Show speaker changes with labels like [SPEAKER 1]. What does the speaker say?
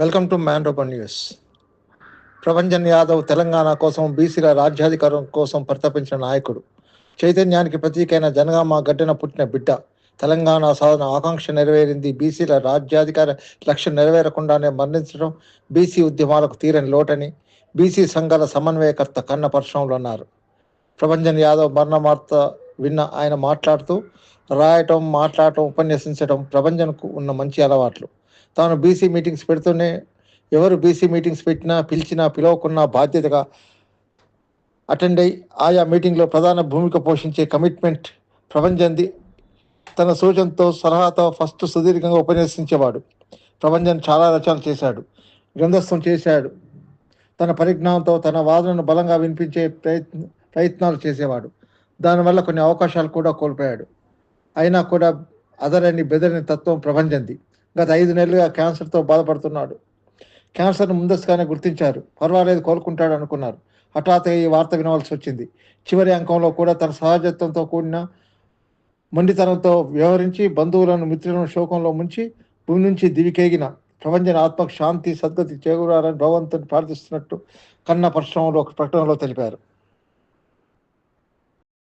[SPEAKER 1] Welcome to మ్యాన్ రోబన్ news Prabhanjan Yadav Telangana కోసం బీసీల రాజ్యాధికారం కోసం ప్రతాపించిన నాయకుడు. చైతన్యానికి ప్రతీకైన జనగామ గడ్డన పుట్టిన బిడ్డ. తెలంగాణ సాధన ఆకాంక్ష నెరవేరింది. బీసీల రాజ్యాధికార లక్ష్యం నెరవేరకుండానే మరణించడం బీసీ ఉద్యమాలకు తీరని లోటని బీసీ సంఘాల సమన్వయకర్త కన్న పరశురాములు అన్నారు. ప్రభంజన్ యాదవ్ మరణ వార్త విన్న ఆయన మాట్లాడుతూ రాయటం మాట్లాడటం ఉపన్యసించడం ప్రభంజన్కు ఉన్న మంచి అలవాట్లు. తాను బీసీ మీటింగ్స్ పెడుతూనే ఎవరు బీసీ మీటింగ్స్ పెట్టినా పిలిచినా పిలవకున్నా బాధ్యతగా అటెండ్ అయి ఆయా మీటింగ్లో ప్రధాన భూమిక పోషించే కమిట్మెంట్ ప్రభంజన్ది తన సూచనతో సలహాతో ఫస్ట్ సుదీర్ఘంగా ఉపన్యసించేవాడు. ప్రపంచం చాలా రచనలు చేశాడు. గ్రంథస్థం చేశాడు. తన పరిజ్ఞానంతో తన వాదనను బలంగా వినిపించే ప్రయత్న ప్రయత్నాలు చేసేవాడు. దానివల్ల కొన్ని అవకాశాలు కూడా కోల్పోయాడు. అయినా కూడా అదరని బెదరని తత్వం ప్రపంచంది. గత ఐదు నెలలుగా క్యాన్సర్తో బాధపడుతున్నాడు. క్యాన్సర్ను ముందస్తుగానే గుర్తించారు. పర్వాలేదు కోలుకుంటాడు అనుకున్నారు. హఠాత్తుగా ఈ వార్త వినవలసి వచ్చింది. చివరి అంకంలో కూడా తన సహజత్వంతో కూడిన మొండితనంతో వ్యవహరించి బంధువులను మిత్రులను శోకంలో ముంచి భూమి నుంచి దివికేగిన ప్రపంచ ఆత్మకు శాంతి సద్గతి చేకూరాలని భగవంతుని ప్రార్థిస్తున్నట్టు కన్న పరిశ్రమలో ఒక ప్రకటనలో తెలిపారు.